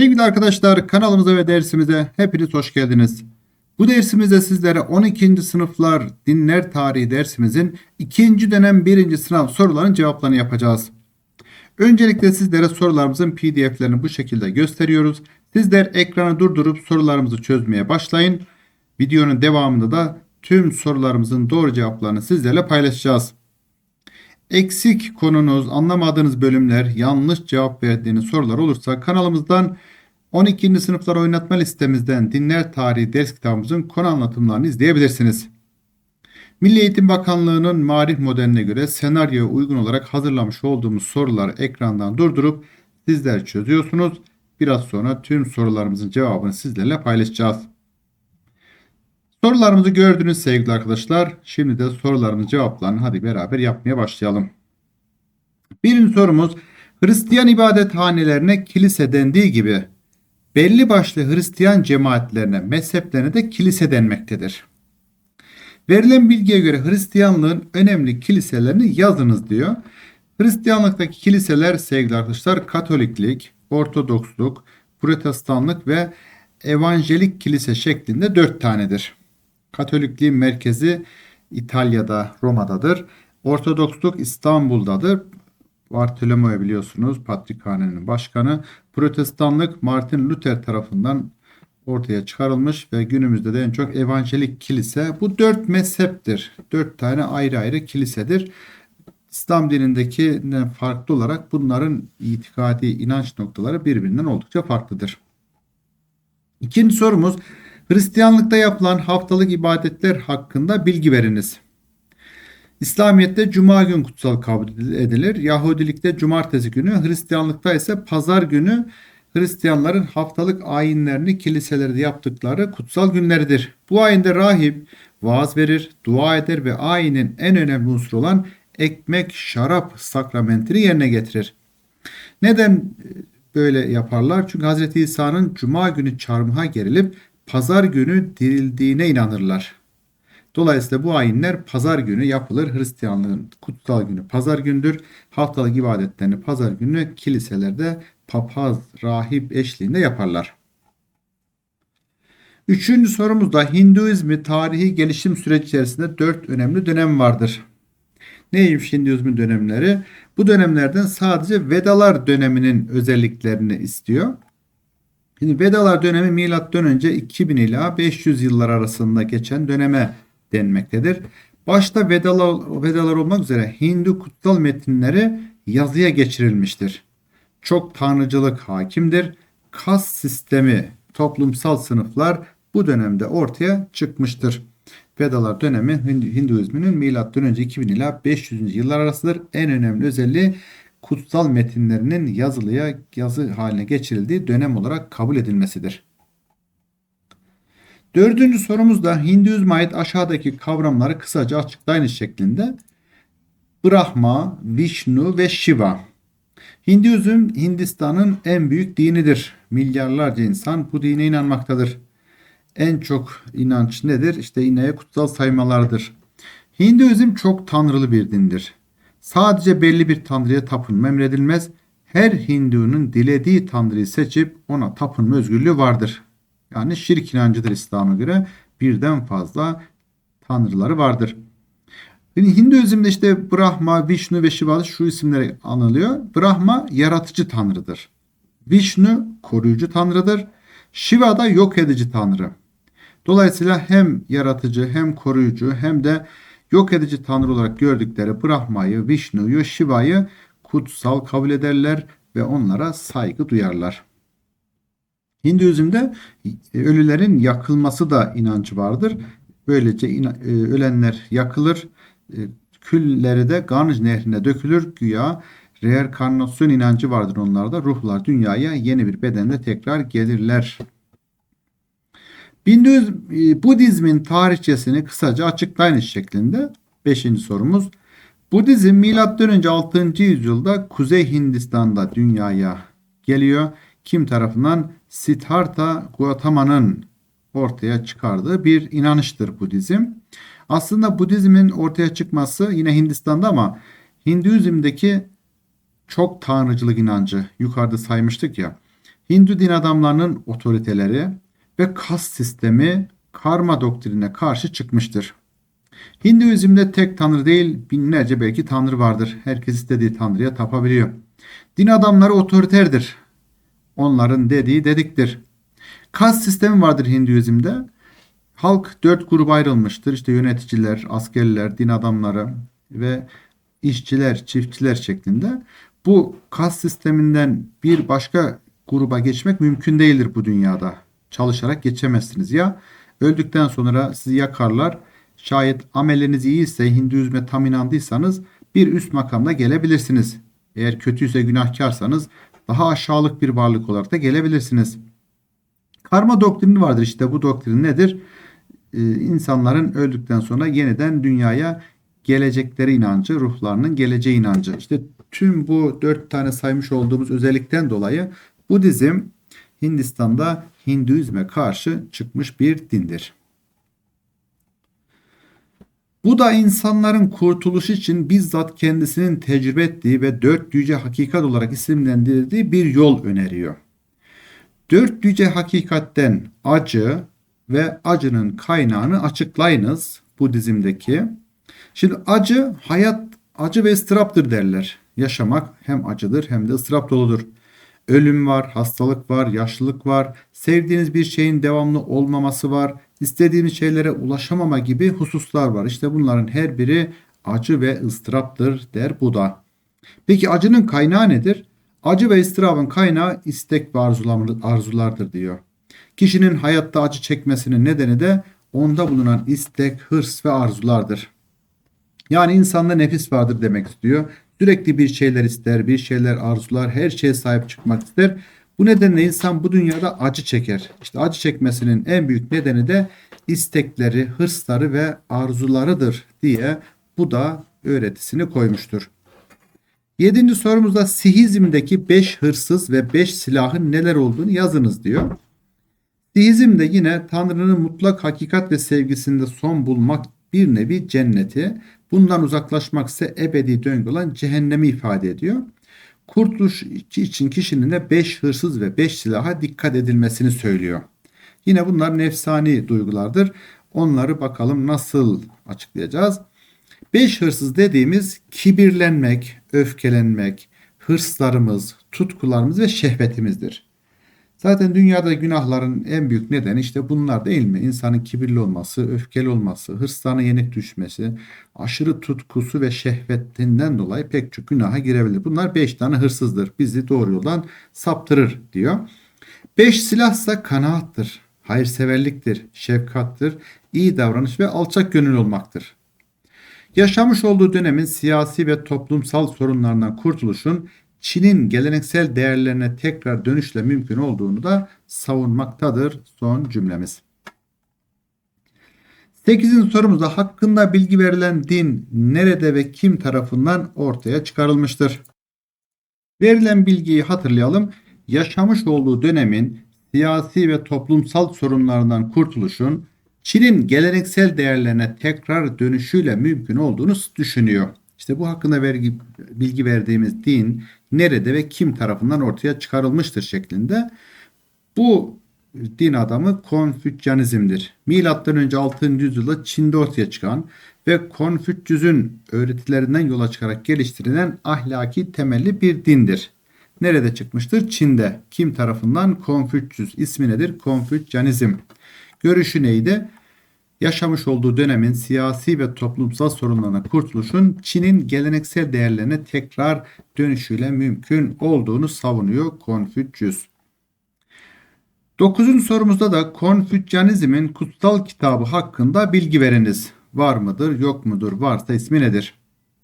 Sevgili arkadaşlar kanalımıza ve dersimize hepiniz hoş geldiniz. Bu dersimizde sizlere 12. sınıflar dinler tarihi dersimizin 2. dönem 1. sınav sorularının cevaplarını yapacağız. Öncelikle sizlere sorularımızın pdf'lerini bu şekilde gösteriyoruz. Sizler ekranı durdurup sorularımızı çözmeye başlayın. Videonun devamında da tüm sorularımızın doğru cevaplarını sizlerle paylaşacağız. Eksik konunuz, anlamadığınız bölümler, yanlış cevap verdiğiniz sorular olursa kanalımızdan 12. sınıflar oynatma listemizden dinler tarihi ders kitabımızın konu anlatımlarını izleyebilirsiniz. Milli Eğitim Bakanlığı'nın marif modeline göre senaryoya uygun olarak hazırlamış olduğumuz soruları ekrandan durdurup sizler çözüyorsunuz. Biraz sonra tüm sorularımızın cevabını sizlerle paylaşacağız. Sorularımızı gördünüz sevgili arkadaşlar. Şimdi de sorularımızın cevaplarını hadi beraber yapmaya başlayalım. Birinci sorumuz Hristiyan ibadethanelerine kilise dendiği gibi belli başlı Hristiyan cemaatlerine, mezheplerine de kilise denmektedir. Verilen bilgiye göre Hristiyanlığın önemli kiliselerini yazınız diyor. Hristiyanlıktaki kiliseler sevgili arkadaşlar Katoliklik, Ortodoksluk, Protestanlık ve Evangelik kilise şeklinde dört tanedir. Katolikliğin merkezi İtalya'da, Roma'dadır. Ortodoksluk İstanbul'dadır. Bartolomeo biliyorsunuz Patrikhane'nin başkanı. Protestanlık Martin Luther tarafından ortaya çıkarılmış ve günümüzde de en çok evangelik kilise. Bu dört mezheptir. Dört tane ayrı ayrı kilisedir. İslam dinindeki farklı olarak bunların itikadi inanç noktaları birbirinden oldukça farklıdır. İkinci sorumuz Hristiyanlıkta yapılan haftalık ibadetler hakkında bilgi veriniz. İslamiyet'te cuma gün kutsal kabul edilir. Yahudilikte cumartesi günü, Hristiyanlıkta ise pazar günü Hristiyanların haftalık ayinlerini kiliselerde yaptıkları kutsal günleridir. Bu ayinde rahip vaaz verir, dua eder ve ayinin en önemli unsuru olan ekmek, şarap sakramentini yerine getirir. Neden böyle yaparlar? Çünkü Hz. İsa'nın cuma günü çarmıha gerilip pazar günü dirildiğine inanırlar. Dolayısıyla bu ayinler pazar günü yapılır. Hristiyanlığın kutsal günü pazar gündür. Haftalık ibadetlerini pazar günü kiliselerde papaz, rahip eşliğinde yaparlar. Üçüncü sorumuzda Hinduizmi tarihi gelişim süreci içerisinde dört önemli dönem vardır. Neymiş Hinduizmin dönemleri? Bu dönemlerden sadece Vedalar döneminin özelliklerini istiyor. Şimdi Vedalar dönemi milattan önce 2000 ila 500 yıllar arasında geçen döneme denmektedir. Başta Vedalar, Vedalar olmak üzere Hindu kutsal metinleri yazıya geçirilmiştir. Çok tanrıcılık hakimdir. Kas sistemi, toplumsal sınıflar bu dönemde ortaya çıkmıştır. Vedalar dönemi Hinduizminin milattan önce 2000 ila 500. yıllar arasıdır. En önemli özelliği kutsal metinlerinin yazılıya yazı haline geçirildiği dönem olarak kabul edilmesidir. Dördüncü sorumuz da Hinduizm'e ait aşağıdaki kavramları kısaca açıklayınız şeklinde. Brahma, Vishnu ve Shiva. Hinduizm Hindistan'ın en büyük dinidir. Milyarlarca insan bu dine inanmaktadır. En çok inanç nedir? İşte ineğe kutsal saymalardır. Hinduizm çok tanrılı bir dindir. Sadece belli bir tanrıya tapınma emredilmez. Her Hindu'nun dilediği tanrıyı seçip ona tapınma özgürlüğü vardır. Yani şirk inancıdır İslam'a göre. Birden fazla tanrıları vardır. Hinduizm'de işte Brahma, Vishnu ve Shiva şu isimleri anılıyor. Brahma yaratıcı tanrıdır. Vishnu koruyucu tanrıdır. Shiva da yok edici tanrı. Dolayısıyla hem yaratıcı hem koruyucu hem de yok edici tanrı olarak gördükleri Brahma'yı, Vishnu'yu, Shiva'yı kutsal kabul ederler ve onlara saygı duyarlar. Hinduizm'de e, ölülerin yakılması da inancı vardır. Böylece e, ölenler yakılır, e, külleri de Ganj nehrine dökülür. Güya reenkarnasyon inancı vardır onlarda. Ruhlar dünyaya yeni bir bedenle tekrar gelirler. Budizmin tarihçesini kısaca açıklayınız şeklinde. Beşinci sorumuz. Budizm M.Ö. 6. yüzyılda Kuzey Hindistan'da dünyaya geliyor. Kim tarafından? Siddhartha Gautama'nın ortaya çıkardığı bir inanıştır Budizm. Aslında Budizmin ortaya çıkması yine Hindistan'da ama Hinduizm'deki çok tanrıcılık inancı yukarıda saymıştık ya. Hindu din adamlarının otoriteleri ve kas sistemi karma doktrine karşı çıkmıştır. Hinduizm'de tek tanrı değil binlerce belki tanrı vardır. Herkes istediği tanrıya tapabiliyor. Din adamları otoriterdir. Onların dediği dediktir. Kas sistemi vardır Hinduizm'de. Halk dört gruba ayrılmıştır. İşte yöneticiler, askerler, din adamları ve işçiler, çiftçiler şeklinde. Bu kas sisteminden bir başka gruba geçmek mümkün değildir bu dünyada. Çalışarak geçemezsiniz. Ya öldükten sonra sizi yakarlar. Şayet amelleriniz iyiyse, Hinduizme tam inandıysanız bir üst makamda gelebilirsiniz. Eğer kötüyse günahkarsanız daha aşağılık bir varlık olarak da gelebilirsiniz. Karma doktrini vardır. İşte bu doktrin nedir? Ee, insanların öldükten sonra yeniden dünyaya gelecekleri inancı, ruhlarının geleceği inancı. İşte tüm bu dört tane saymış olduğumuz özellikten dolayı Budizm Hindistan'da Hinduizme karşı çıkmış bir dindir. Bu da insanların kurtuluşu için bizzat kendisinin tecrübe ettiği ve dört yüce hakikat olarak isimlendirdiği bir yol öneriyor. Dört yüce hakikatten acı ve acının kaynağını açıklayınız Budizm'deki. Şimdi acı hayat acı ve ıstıraptır derler. Yaşamak hem acıdır hem de ıstırap doludur. Ölüm var, hastalık var, yaşlılık var, sevdiğiniz bir şeyin devamlı olmaması var, istediğimiz şeylere ulaşamama gibi hususlar var. İşte bunların her biri acı ve ıstıraptır der Buda. Peki acının kaynağı nedir? Acı ve ıstırabın kaynağı istek ve arzulardır diyor. Kişinin hayatta acı çekmesinin nedeni de onda bulunan istek, hırs ve arzulardır. Yani insanda nefis vardır demek istiyor. Sürekli bir şeyler ister, bir şeyler arzular, her şeye sahip çıkmak ister. Bu nedenle insan bu dünyada acı çeker. İşte acı çekmesinin en büyük nedeni de istekleri, hırsları ve arzularıdır diye bu da öğretisini koymuştur. Yedinci sorumuzda Sihizm'deki 5 hırsız ve 5 silahın neler olduğunu yazınız diyor. Sihizm de yine Tanrı'nın mutlak hakikat ve sevgisinde son bulmak bir nevi cenneti, bundan uzaklaşmak ise ebedi döngü olan cehennemi ifade ediyor. Kurtuluş için kişinin de 5 hırsız ve 5 silaha dikkat edilmesini söylüyor. Yine bunlar nefsani duygulardır. Onları bakalım nasıl açıklayacağız. 5 hırsız dediğimiz kibirlenmek, öfkelenmek, hırslarımız, tutkularımız ve şehvetimizdir. Zaten dünyada günahların en büyük nedeni işte bunlar değil mi? İnsanın kibirli olması, öfkeli olması, hırslarına yenik düşmesi, aşırı tutkusu ve şehvetinden dolayı pek çok günaha girebilir. Bunlar beş tane hırsızdır. Bizi doğru yoldan saptırır diyor. Beş silahsa kanaattır, hayırseverliktir, şefkattır, iyi davranış ve alçak gönül olmaktır. Yaşamış olduğu dönemin siyasi ve toplumsal sorunlarından kurtuluşun Çin'in geleneksel değerlerine tekrar dönüşle mümkün olduğunu da savunmaktadır son cümlemiz. 8. sorumuzda hakkında bilgi verilen din nerede ve kim tarafından ortaya çıkarılmıştır? Verilen bilgiyi hatırlayalım. Yaşamış olduğu dönemin siyasi ve toplumsal sorunlarından kurtuluşun Çin'in geleneksel değerlerine tekrar dönüşüyle mümkün olduğunu düşünüyor. İşte bu hakkında vergi, bilgi verdiğimiz din nerede ve kim tarafından ortaya çıkarılmıştır şeklinde. Bu din adamı Konfüçyanizm'dir. Milattan önce 6. yüzyılda Çin'de ortaya çıkan ve Konfüçyüs'ün öğretilerinden yola çıkarak geliştirilen ahlaki temelli bir dindir. Nerede çıkmıştır? Çin'de. Kim tarafından? Konfüçyüs. İsmi nedir? Konfüçyanizm. Görüşü neydi? Yaşamış olduğu dönemin siyasi ve toplumsal sorunlarına kurtuluşun Çin'in geleneksel değerlerine tekrar dönüşüyle mümkün olduğunu savunuyor Konfüçyüs. Dokuzuncu sorumuzda da Konfüçyanizmin kutsal kitabı hakkında bilgi veriniz. Var mıdır, yok mudur, varsa ismi nedir?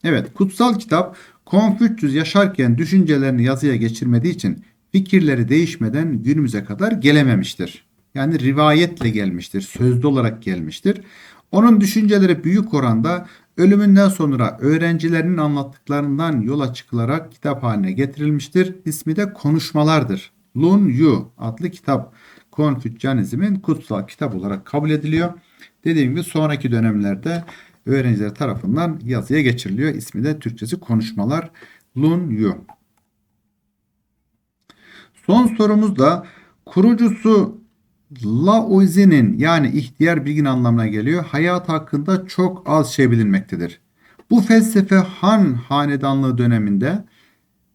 Evet, kutsal kitap Konfüçyüs yaşarken düşüncelerini yazıya geçirmediği için fikirleri değişmeden günümüze kadar gelememiştir. Yani rivayetle gelmiştir, sözlü olarak gelmiştir. Onun düşünceleri büyük oranda ölümünden sonra öğrencilerinin anlattıklarından yola çıkılarak kitap haline getirilmiştir. İsmi de Konuşmalardır. Lun Yu adlı kitap Konfüçyanizmin kutsal kitap olarak kabul ediliyor. Dediğim gibi sonraki dönemlerde öğrenciler tarafından yazıya geçiriliyor. İsmi de Türkçesi Konuşmalar Lun Yu. Son sorumuz da kurucusu Laozi'nin yani ihtiyar bilgin anlamına geliyor. Hayat hakkında çok az şey bilinmektedir. Bu felsefe Han hanedanlığı döneminde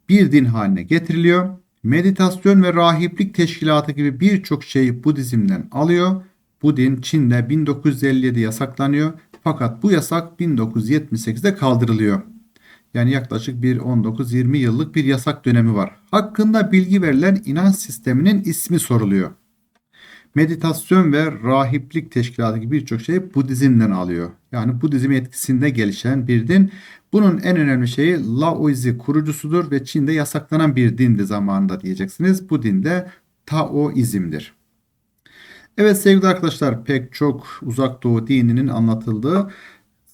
bir din haline getiriliyor. Meditasyon ve rahiplik teşkilatı gibi birçok şeyi Budizm'den alıyor. Bu din Çin'de 1957 yasaklanıyor. Fakat bu yasak 1978'de kaldırılıyor. Yani yaklaşık bir 19-20 yıllık bir yasak dönemi var. Hakkında bilgi verilen inanç sisteminin ismi soruluyor. Meditasyon ve rahiplik teşkilatı gibi birçok şey Budizm'den alıyor. Yani Budizm etkisinde gelişen bir din. Bunun en önemli şeyi Laozi kurucusudur ve Çin'de yasaklanan bir dindi zamanında diyeceksiniz. Bu din de Taoizm'dir. Evet sevgili arkadaşlar pek çok uzak doğu dininin anlatıldığı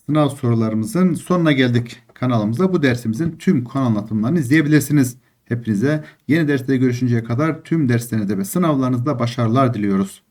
sınav sorularımızın sonuna geldik kanalımızda. Bu dersimizin tüm konu anlatımlarını izleyebilirsiniz. Hepinize yeni derste görüşünceye kadar tüm derslerinizde ve sınavlarınızda başarılar diliyoruz.